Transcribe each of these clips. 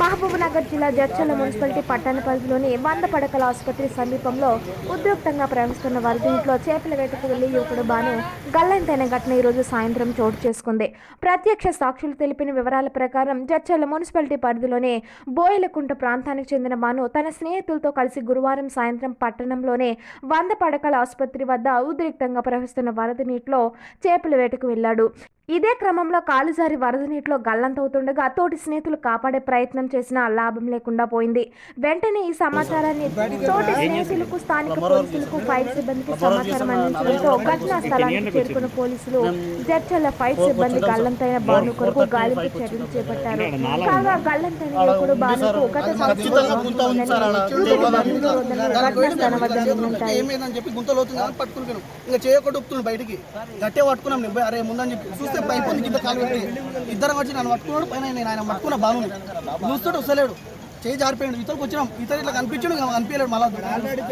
మహబూబ్నగర్ జిల్లా జర్చల మున్సిపాలిటీ పట్టణ పరిధిలోని వంద పడకల ఆసుపత్రి సమీపంలో ఉద్రిక్తంగా ప్రవహిస్తున్న వరదింట్లో చేపల వేటకు వెళ్ళి యువకుడు బాను గల్లంతైన ఘటన ఈరోజు సాయంత్రం చోటు చేసుకుంది. ప్రత్యక్ష సాక్షులు తెలిపిన వివరాల ప్రకారం జర్చల మున్సిపాలిటీ పరిధిలోని బోయలకుంట ప్రాంతానికి చెందిన బాను తన స్నేహితులతో కలిసి గురువారం సాయంత్రం పట్టణంలోనే వంద పడకల ఆసుపత్రి వద్ద ఉద్రిక్తంగా ప్రవహిస్తున్న వరద నీటిలో చేపల వేటకు వెళ్ళాడు. ఇదే క్రమంలో కాలుజారి వరద నీటిలో గల్లంతవుతుండగా తోటి స్నేహితులు కాపాడే ప్రయత్నం చేసినా లాభం లేకుండా పోయింది. వెంటనే ఈ సమాచారాన్ని తోటి స్నేహితులకు స్థానిక పోలీసులకు ఫైర్ సిబ్బందికి సమాచారం అందించడంతో ఘటనా స్థలానికి చేరుకున్న పోలీసులు జడ్చల్ల ఫైర్ సిబ్బంది గల్లంతైన బాను కొరకు గాలింపు చర్యలు చేపట్టారు. కాగా గల్లంతైన యువకుడు బానుకు గత. ఘటనా స్థలం వద్ద నిన్నుంటాయి ఏమైందని చెప్పి గుంతలు అవుతుంది ఇంకా చేయకుండా బయటికి. గట్టే పట్టుకున్నాం అరే ముందని చెప్పి చూస్తే అయిపోయింది కింద కాలు పెట్టి ఇద్దరం వచ్చి నన్ను పట్టుకున్నాడు పైన నేను ఆయన పట్టుకున్న బాను చూస్తాడు వస్తలేడు చేయి జారిపోయాడు. ఇతరులకు వచ్చినాం. ఇతరు ఇట్లా కనిపించాడు కనిపించలేడు మళ్ళీ. ఆల్రెడీ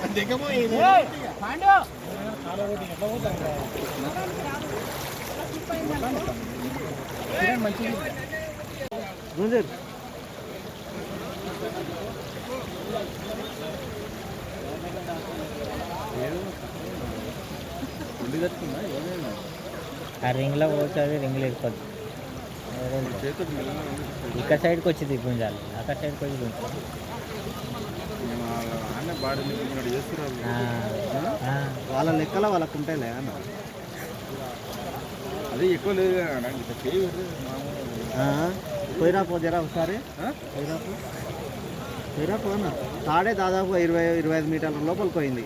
పెద్ద నీళ్ళు రాకుండా చూసిన నా ఆ రింగ్లో పోతే అది రింగ్లో వెళ్ళిపోద్ది ఇక్కడ సైడ్కి వచ్చింది గుంజాలి అక్కడ సైడ్కి వచ్చి గుంజాలి ఆ, ఆ. వాళ్ళ లెక్కల వాళ్ళకు ఉంటాయిలే అన్న. అదే ఎక్కువ లేదు కదా ఇంత ఫేవర్ పోయిరా పో జరా ఒకసారి. పోయిరా పో. పోయిరా పో అన్న. తాడే దాదాపు ఇరవై ఇరవై ఐదు మీటర్ల లోపలికి పోయింది.